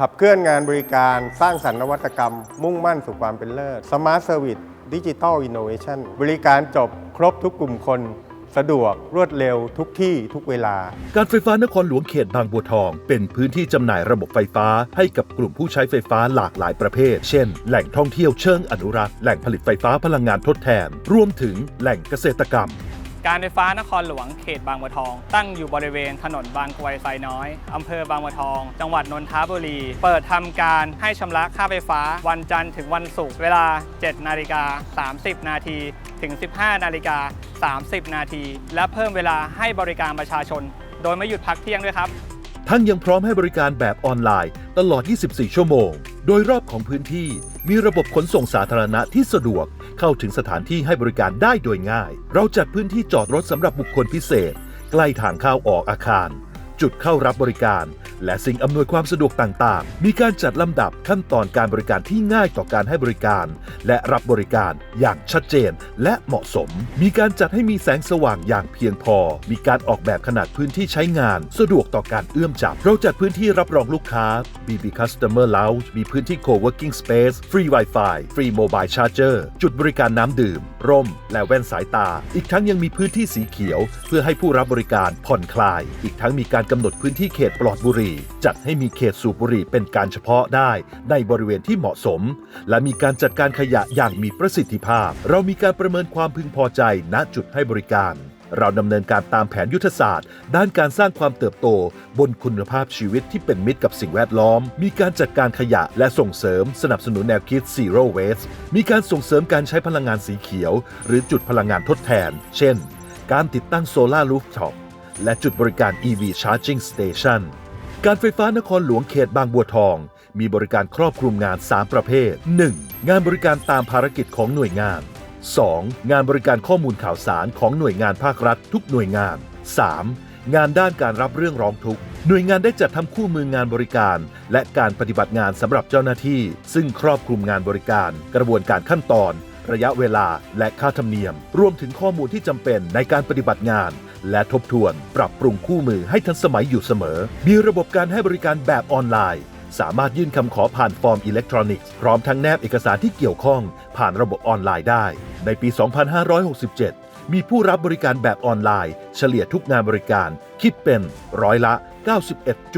ขับเคลื่อนงานบริการสร้างสรรค์นวัตกรรม มุ่งมั่นสู่ความเป็นเลิศ Smart Service Digital Innovation บริการจบครบทุกกลุ่มคน สะดวกรวดเร็วทุกที่ทุกเวลา การไฟฟ้านครหลวงเขตบางบัวทอง เป็นพื้นที่จำหน่ายระบบไฟฟ้า ให้กับกลุ่มผู้ใช้ไฟฟ้าหลากหลายประเภท เช่น แหล่งท่องเที่ยวเชิงอนุรักษ์ แหล่งผลิตไฟฟ้าพลังงานทดแทน รวมถึงแหล่งเกษตรกรรม การไฟฟ้านครหลวงเขตบางบัวทอง ตั้งอยู่บริเวณถนนบางกรวยไซน้อยอำเภอบางบัวทอง จังหวัดนนทบุรี เปิดทำการให้ชำระค่าไฟฟ้าวันจันทร์ถึงวันศุกร์เวลา 7 นาฬิกา 30 นาทีถึง 15 นาฬิกา 30 นาที และเพิ่มเวลาให้บริการประชาชน โดยไม่หยุดพักเที่ยงด้วยครับ ทั้งยังพร้อมให้บริการแบบออนไลน์ ตลอด 24 ชั่วโมง โดยรอบของพื้นที่มีระบบขนส่งสาธารณะที่สะดวก เข้าถึงสถานที่ให้บริการได้โดยง่าย เราจัดพื้นที่จอดรถสำหรับบุคคลพิเศษ ใกล้ทางเข้าออกอาคาร จุดเข้ารับบริการ และสิ่งอำนวยความสะดวกต่างๆ มีการจัดลำดับขั้นตอนการบริการที่ง่ายต่อการให้บริการ และรับบริการอย่างชัดเจนและเหมาะสม มีการจัดให้มีแสงสว่างอย่างเพียงพอ มีการออกแบบขนาดพื้นที่ใช้งาน สะดวกต่อการเอื้อมจับ เราจัดพื้นที่รับรองลูกค้า BB Customer Lounge มีพื้นที่ Co-working Space ฟรี Wi-Fi ฟรี Mobile Charger จุดบริการน้ำดื่ม ร่ม และแว่นสายตา อีกทั้งยังมีพื้นที่สีเขียว เพื่อให้ผู้รับบริการผ่อนคลาย อีกทั้งมีการกำหนดพื้นที่เขตปลอดบุหรี่ จัดให้มีเขตสูบบุหรี่เป็นการเฉพาะได้ในบริเวณที่เหมาะสม และมีการจัดการขยะอย่างมีประสิทธิภาพ เรามีการประเมินความพึงพอใจ ณจุดให้บริการ เราดำเนินการตามแผนยุทธศาสตร์ ด้านการสร้างความเติบโต บนคุณภาพชีวิตที่เป็นมิตรกับสิ่งแวดล้อม มีการจัดการขยะและส่งเสริม สนับสนุนแนวคิด Zero Waste มีการส่งเสริมการใช้พลังงานสีเขียว หรือจุดพลังงานทดแทน เช่น การติดตั้งโซลารูฟท็อป และจุดบริการ EV Charging Station การไฟฟ้านครหลวงเขตบางบัวทอง มีบริการครอบคลุมงาน 3 ประเภท 1. งานบริการตามภารกิจของหน่วยงาน 2. งานบริการข้อมูลข่าวสารของหน่วยงานภาครัฐทุกหน่วยงาน 3. งานด้านการรับเรื่องร้องทุกข์ หน่วยงานได้จัดทำคู่มืองานบริการ และการปฏิบัติงานสำหรับเจ้าหน้าที่ ซึ่งครอบคลุมงานบริการ กระบวนการขั้นตอน ระยะเวลาและค่าธรรมเนียม รวมถึงข้อมูลที่จำเป็นในการปฏิบัติงาน และทบทวนปรับปรุงคู่มือให้ทันสมัยอยู่เสมอ มีระบบการให้บริการแบบออนไลน์ สามารถยื่นคำขอผ่านฟอร์มอิเล็กทรอนิกส์พร้อมทั้งแนบเอกสารที่เกี่ยวข้อง ผ่านระบบออนไลน์ได้ ในปี 2567 มีผู้รับบริการแบบออนไลน์ เฉลี่ยทุกงานบริการ คิดเป็นร้อยละ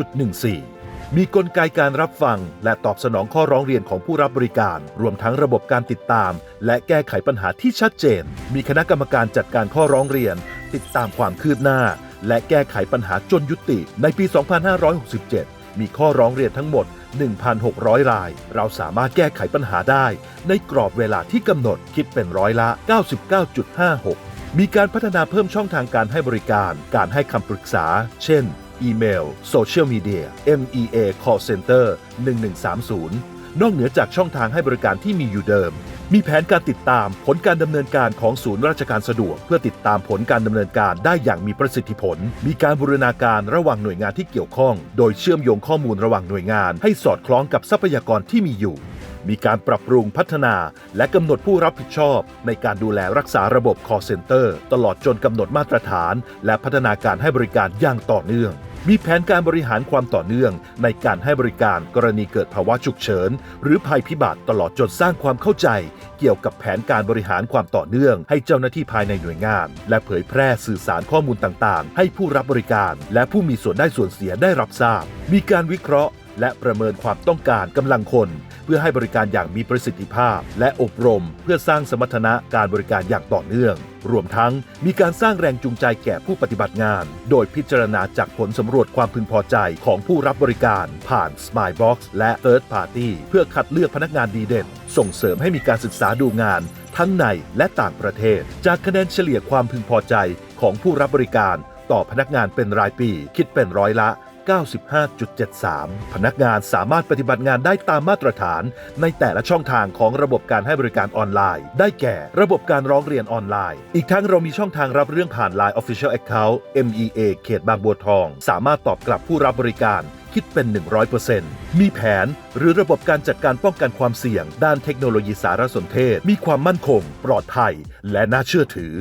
91.14มีกลไกการรับฟัง และตอบสนองข้อร้องเรียนของผู้รับบริการ รวมทั้งระบบการติดตาม และแก้ไขปัญหาที่ชัดเจน มีคณะกรรมการจัดการข้อร้องเรียน ติดตามความคืบหน้า และแก้ไขปัญหาจนยุติ ในปี 2567 มีข้อร้องเรียนทั้งหมด 1,600 ราย เราสามารถแก้ไขปัญหาได้ ในกรอบเวลาที่กำหนดคิดเป็นร้อยละ 99.56 มีการพัฒนาเพิ่มช่องทางการให้บริการ การให้คำปรึกษา เช่น อีเมล โซเชียลมีเดีย MEA Call Center 1130 นอกเหนือจากช่องทางให้บริการที่มีอยู่เดิม มีแผนการติดตามผลการดำเนินการของศูนย์ราชการสะดวก เพื่อติดตามผลการดำเนินการได้อย่างมีประสิทธิผล มีการบูรณาการระหว่างหน่วยงานที่เกี่ยวข้อง โดยเชื่อมโยงข้อมูลระหว่างหน่วยงาน ให้สอดคล้องกับทรัพยากรที่มีอยู่ มีการปรับปรุงพัฒนา และกำหนดผู้รับผิดชอบ ในการดูแลรักษาระบบ call center ตลอดจนกำหนดมาตรฐาน และพัฒนาการให้บริการอย่างต่อเนื่อง มีแผนการบริหารความต่อเนื่อง ในการให้บริการกรณีเกิดภาวะฉุกเฉิน หรือภัยพิบัติตลอดจนสร้างความเข้าใจ เกี่ยวกับแผนการบริหารความต่อเนื่อง ให้เจ้าหน้าที่ภายในหน่วยงาน และเผยแพร่สื่อสารข้อมูลต่างๆ ให้ผู้รับบริการ และผู้มีส่วนได้ส่วนเสียได้รับทราบ มีการวิเคราะห์ และประเมินความต้องการกำลังคน เพื่อให้บริการอย่างมีประสิทธิภาพ และอบรม เพื่อสร้างสมรรถนะการบริการอย่างต่อเนื่อง รวมทั้งมีการสร้างแรงจูงใจแก่ผู้ปฏิบัติงาน โดยพิจารณาจากผลสำรวจความพึงพอใจของผู้รับบริการผ่าน Smile Box และ Third Party เพื่อคัดเลือกพนักงานดีเด่น ส่งเสริมให้มีการศึกษาดูงาน ทั้งในและต่างประเทศ จากคะแนนเฉลี่ยความพึงพอใจของผู้รับบริการ ต่อพนักงานเป็นรายปี คิดเป็นร้อยละ 95.73 พนักงานสามารถปฏิบัติงานได้ตามมาตรฐาน ในแต่ละช่องทางของระบบการให้บริการออนไลน์ ได้แก่ระบบการร้องเรียนออนไลน์ อีกทั้งเรามีช่องทางรับเรื่องผ่าน Line Official Account MEA เขตบางบัวทอง สามารถตอบกลับผู้รับบริการ คิดเป็น 100%มีแผนหรือระบบการจัดการป้องกันความเสี่ยง ด้านเทคโนโลยีสารสนเทศ มีความมั่นคง ปลอดภัย และน่าเชื่อถือ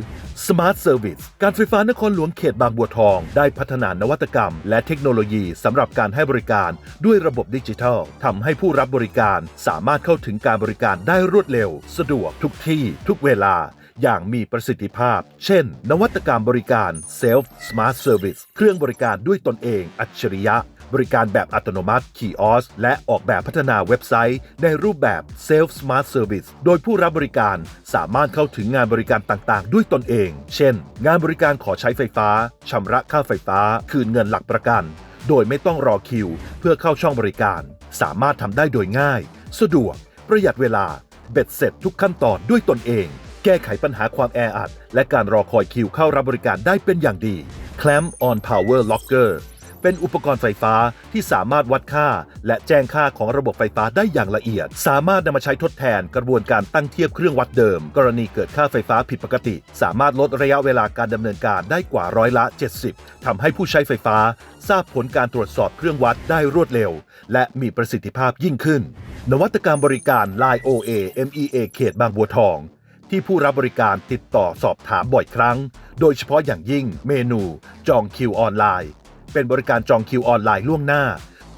Smart Service การไฟฟ้านครหลวงเขตบางบัวทอง ได้พัฒนานวัตกรรม และเทคโนโลยีสำหรับการให้บริการด้วยระบบดิจิทัลทำให้ผู้รับบริการสามารถเข้าถึงการบริการได้รวดเร็ว สะดวกทุกที่ ทุกเวลาอย่างมีประสิทธิภาพ เช่น นวัตกรรมบริการ Self Smart Service เครื่องบริการด้วยตนเองอัจฉริยะ บริการแบบอัตโนมัติคีออสและออกแบบพัฒนาเว็บไซต์ ในรูปแบบ Self Smart Service โดยผู้รับบริการสามารถเข้าถึงงานบริการต่างๆ ด้วยตนเอง เช่น งานบริการขอใช้ไฟฟ้าชำระค่าไฟฟ้า คืนเงินหลักประกัน โดยไม่ต้องรอคิว เพื่อเข้าช่องบริการ สามารถทำได้โดยง่าย สะดวก ประหยัดเวลา เบ็ดเสร็จทุกขั้นตอนด้วยตนเอง แก้ไขปัญหาความแออัด และการรอคอยคิวเข้ารับบริการได้เป็นอย่างดี Clamp on Power Locker เป็นอุปกรณ์ไฟฟ้าที่สามารถวัดค่า และแจ้งค่าของระบบไฟฟ้าได้อย่างละเอียด สามารถนำมาใช้ทดแทนกระบวนการตั้งเทียบเครื่องวัดเดิม กรณีเกิดค่าไฟฟ้าผิดปกติ สามารถลดระยะเวลาการดำเนินการได้กว่าร้อยละ 70ทำให้ผู้ใช้ไฟฟ้า ทราบผลการตรวจสอบเครื่องวัดได้รวดเร็ว และมีประสิทธิภาพยิ่งขึ้น นวัตกรรมบริการ Line OA MEA เขตบางบัวทองที่ผู้รับบริการติดต่อสอบถามบ่อยครั้ง โดยเฉพาะอย่างยิ่งเมนู จองคิวออนไลน์ เป็นบริการจองคิวออนไลน์ล่วงหน้า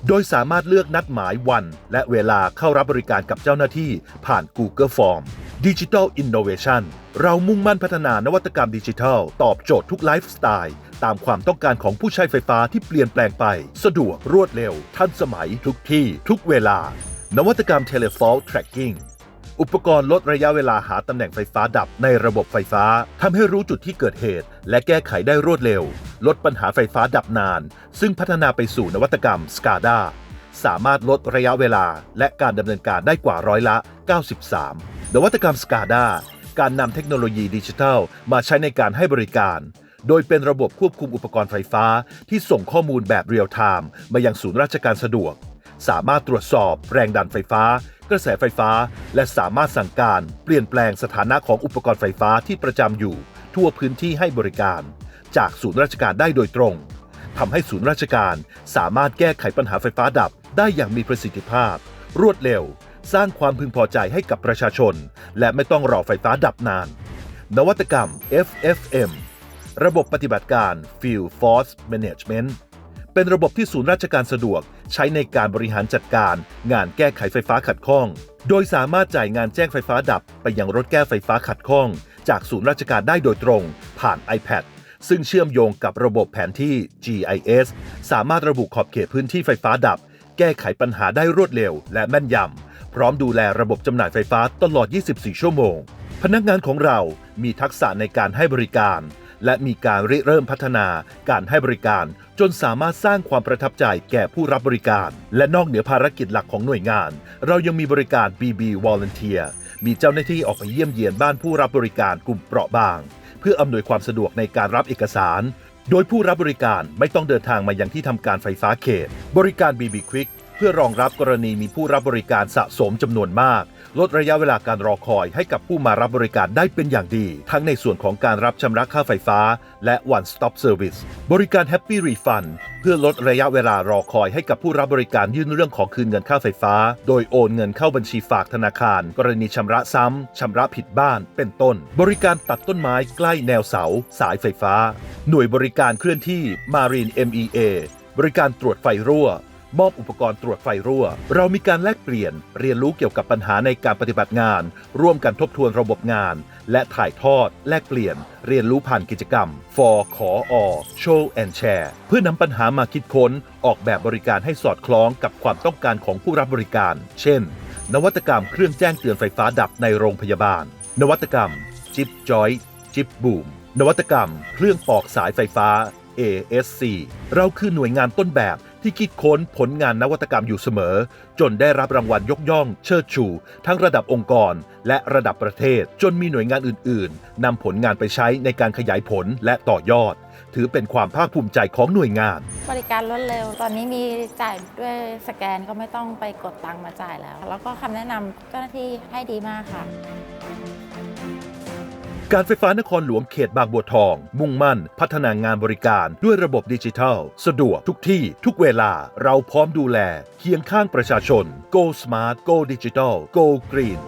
โดยสามารถเลือกนัดหมายวัน และเวลาเข้ารับบริการกับเจ้าหน้าที่ ผ่าน Google Form Digital Innovation เรามุ่งมั่นพัฒนานวัตกรรมดิจิทัล ตอบโจทย์ทุกไลฟ์สไตล์ ตามความต้องการของผู้ใช้ไฟฟ้าที่เปลี่ยนแปลงไป สะดวกรวดเร็ว ทันสมัยทุกที่ ทุกเวลา นวัตกรรม Telefault Tracking อุปกรณ์ลดระยะเวลาหาตำแหน่งไฟฟ้าดับในระบบไฟฟ้าทำให้รู้จุดที่เกิดเหตุ และแก้ไขได้รวดเร็ว ลดปัญหาไฟฟ้าดับนาน ซึ่งพัฒนาไปสู่นวัตกรรม SCADA สามารถลดระยะเวลาและการดำเนินการได้กว่าร้อยละ 93 นวัตกรรม SCADA การนำเทคโนโลยีดิจิทัล มาใช้ในการให้บริการ โดยเป็นระบบควบคุมอุปกรณ์ไฟฟ้า ที่ส่งข้อมูลแบบเรียลไทม์มายังศูนย์ราชการสะดวก สามารถตรวจสอบแรงดันไฟฟ้า กระแสไฟฟ้า และสามารถสั่งการเปลี่ยนแปลงสถานะของอุปกรณ์ไฟฟ้าที่ประจำอยู่ ทั่วพื้นที่ให้บริการ จากศูนย์ราชการได้โดยตรงทำให้ศูนย์ราชการสามารถแก้ไขปัญหาไฟฟ้าดับได้อย่างมีประสิทธิภาพ รวดเร็ว สร้างความพึงพอใจให้กับประชาชน และไม่ต้องรอไฟฟ้าดับนาน นวัตกรรม FFM ระบบปฏิบัติการ Field Force Management เป็นระบบที่ศูนย์ราชการสะดวก ใช้ในการบริหารจัดการ งานแก้ไขไฟฟ้าขัดข้อง โดยสามารถจ่ายงานแจ้งไฟฟ้าดับไปยังรถแก้ไฟฟ้าขัดข้อง จากศูนย์ราชการได้โดยตรง ผ่าน iPad ซึ่งเชื่อมโยงกับระบบแผนที่ GIS สามารถระบุขอบเขตพื้นที่ไฟฟ้าดับ แก้ไขปัญหาได้รวดเร็ว และแม่นยำ พร้อมดูแลระบบจำหน่ายไฟฟ้าตลอด 24 ชั่วโมง พนักงานของเรามีทักษะในการให้บริการ และมีการริเริ่มพัฒนาการให้บริการ จนสามารถสร้างความประทับใจแก่ผู้รับบริการ และนอกเหนือภารกิจหลักของหน่วยงาน เรายังมีบริการ BB Volunteer มีเจ้าหน้าที่ออกไปเยี่ยมเยียนบ้านผู้รับบริการกลุ่มเปราะบาง เพื่ออำนวยความสะดวกในการรับเอกสาร โดยผู้รับบริการไม่ต้องเดินทางมายังที่ทำการไฟฟ้าเขต บริการ BB Quick เพื่อรองรับกรณีมีผู้รับบริการสะสมจำนวนมาก ลดระยะเวลาการรอคอยให้กับผู้มารับบริการได้เป็นอย่างดี ทั้งในส่วนของการรับชำระค่าไฟฟ้า และ One Stop Service บริการ Happy Refund เพื่อลดระยะเวลารอคอยให้กับผู้รับบริการยื่นเรื่องขอคืนเงินค่าไฟฟ้า โดยโอนเงินเข้าบัญชีฝากธนาคาร กรณีชำระซ้ำชำระผิดบ้าน เป็นต้น บริการตัดต้นไม้ใกล้แนวเสา สายไฟฟ้า หน่วยบริการเคลื่อนที่ Marine MEA บริการตรวจไฟรั่ว มอบอุปกรณ์ตรวจไฟรั่ว เรามีการแลกเปลี่ยนเรียนรู้เกี่ยวกับปัญหาในการปฏิบัติงาน ร่วมกันทบทวนระบบงาน และถ่ายทอด แลกเปลี่ยน เรียนรู้ผ่านกิจกรรม for ขออ show and share เพื่อนำปัญหามาคิดค้น ออกแบบบริการให้สอดคล้องกับความต้องการของผู้รับบริการ เช่น นวัตกรรมเครื่องแจ้งเตือนไฟฟ้าดับในโรงพยาบาล นวัตกรรม จิบจอยจิบบูมนวัตกรรม เครื่องปอกสายไฟฟ้า ASC เราคือหน่วยงานต้นแบบ ที่คิดค้นผลงานนวัตกรรมอยู่เสมอ จนได้รับรางวัลยกย่องเชิดชู ทั้งระดับองค์กร และระดับประเทศ จนมีหน่วยงานอื่น ๆนำผลงานไปใช้ในการขยายผลและต่อยอด ถือเป็นความภาคภูมิใจของหน่วยงาน บริการรวดเร็ว ตอนนี้มีจ่ายด้วยสแกนก็ไม่ต้องไปกดตังค์มาจ่ายแล้ว แล้วก็คำแนะนำเจ้าหน้าที่ให้ดีมากค่ะ การไฟฟ้านครหลวงเขตบางบัวทอง มุ่งมั่น พัฒนางานบริการด้วยระบบดิจิทัล สะดวกทุกที่ ทุกเวลาเราพร้อมดูแล เคียงข้างประชาชน Go Smart Go Digital Go Green